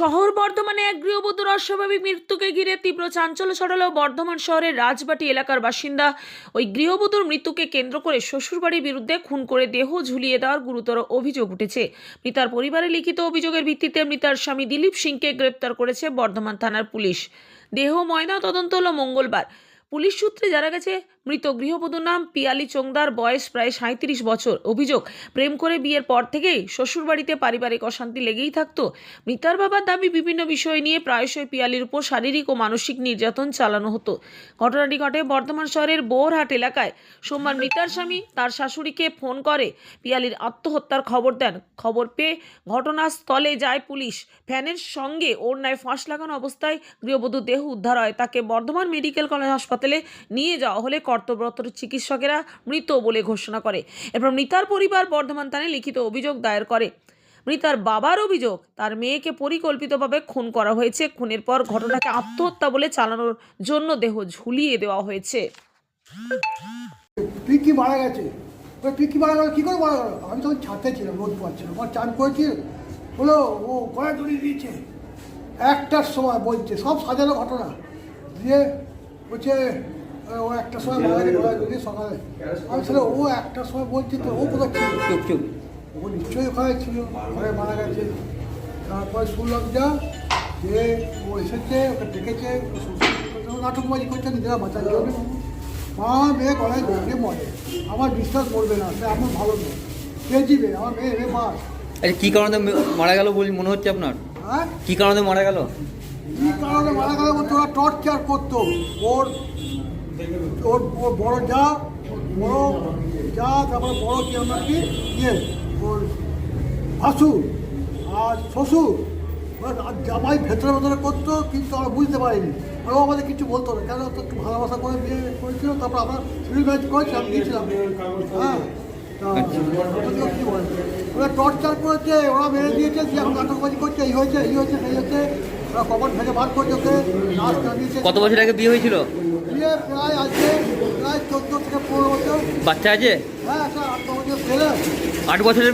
শহর বর্ধমানে এক গৃহবধূর অস্বাভাবিক মৃত্যুকে ঘিরে তীব্র চাঞ্চল্য ছড়ালো বর্ধমান শহরের রাজবাটি এলাকার বাসিন্দা। ওই গৃহবধূর মৃত্যুকে কেন্দ্র করে শ্বশুরবাড়ির বিরুদ্ধে খুন করে দেহ ঝুলিয়ে দেওয়ার গুরুতর অভিযোগ উঠেছে। মৃতার পরিবারে লিখিত অভিযোগের ভিত্তিতে মৃতার স্বামী দিলীপ সিংকে গ্রেপ্তার করেছে বর্ধমান থানার পুলিশ। দেহ ময়না তদন্ত হলো মঙ্গলবার। পুলিশ সূত্রে জানা গেছে মৃত গৃহবধূর নাম পিয়ালি চোংদার বয়স প্রায় সাঁত্রিশ বছর। অভিযোগ, প্রেম করে বিয়ের পর থেকেই শ্বশুরবাড়িতে পারিবারিক অশান্তি লেগেই থাকতো। মৃতার বাবার দাবি বিভিন্ন বিষয় নিয়ে প্রায়শই পিয়ালির উপর শারীরিক ও মানসিক নির্যাতন চালানো হতো। ঘটনাটি ঘটে বর্ধমান শহরের বোরহাট এলাকায়। সোমবার মৃতার স্বামী তার শাশুড়িকে ফোন করে পিয়ালির আত্মহত্যার খবর দেন। খবর পেয়ে ঘটনাস্থলে যায় পুলিশ। ফ্যানের সঙ্গে ওড়নায় ফাঁস লাগানো অবস্থায় গৃহবধূ দেহ উদ্ধার হয়। তাকে বর্ধমান মেডিকেল কলেজ হাসপাতালে নিয়ে যাওয়া হলে কর্তব্যরত চিকিৎসকেরা মৃত বলে ঘোষণা করে। এরপর মৃতার পরিবার বর্ধমান থানায় লিখিত অভিযোগ দায়ের করে। মৃতার বাবার অভিযোগ, তার মেয়েকে পরিকল্পিতভাবে খুন করা হয়েছে। খুনের পর ঘটনাকে আত্মহত্যা বলে চালানোর জন্য দেহ ঝুলিয়ে দেওয়া হয়েছে। পিকি মারা গেছে? ওই পিকি মারা গেল? করে মারা গেল? আমি তখন ছিলাম, রোদ আমার চান করেছি হলো ও দড়িয়ে দিয়েছে। একটার সময় বলছে, সব সাজানো ঘটনা। দিয়ে বলছে ও একটার সময় দড়িয়ে সকালে। আমি ছিল ও একটার সময় বলছে তো ও কোথায় ছিল? চুপ চুপ। ও নিশ্চয়ই ওখানে ছিল ঘরে মারা গেছে। তারপরে শুনলাম যা যে ও এসেছে ওকে ডেকেছে নাটকবাজি করছে নিজেরা বাঁচার জন্য। মা মেয়ে গলায় ধরে মরে। আমার বিশ্বাস করবে না সে আমার ভালো নয় কে জিবে? আমার মেয়ে রে মা। আচ্ছা কী কারণে মারা গেল বলে মনে হচ্ছে আপনার? হ্যাঁ? কী কারণে মারা গেল? কী কারণে মারা গেল বলতে ওরা টর্চার করতো। ওর ওর বড় যা বড় যা, তারপরে বড় কি আমরা কি? ইয়ে ওর ভাসুর আর শ্বশুর। জামাই ভেতরে ভেতরে করতো, কিন্তু আমরা বুঝতে পারিনি। ওরা আমাদের কিছু বলতো না। কেন? একটু ভালোবাসা করে বিয়ে করেছিল, তারপর আমরা সিভিল ম্যারেজ করেছিলাম গিয়েছিলাম। হ্যাঁ? ওরা টর্চার করেছে, ওরা মেরে দিয়েছে যে এখন নাটকবাজি করছে, এই হয়েছে এই হয়েছে, সেই হয়েছে। ওরা কবর ভেঙে বার করছে ওকে নাচ কত বছর আগে বিয়ে হয়েছিল? প্রায় আছে প্রায় চোদ্দ থেকে পনেরো বছর। বাচ্চা আছে? হ্যাঁ একটা আট বছর ছেলে। আট বছরের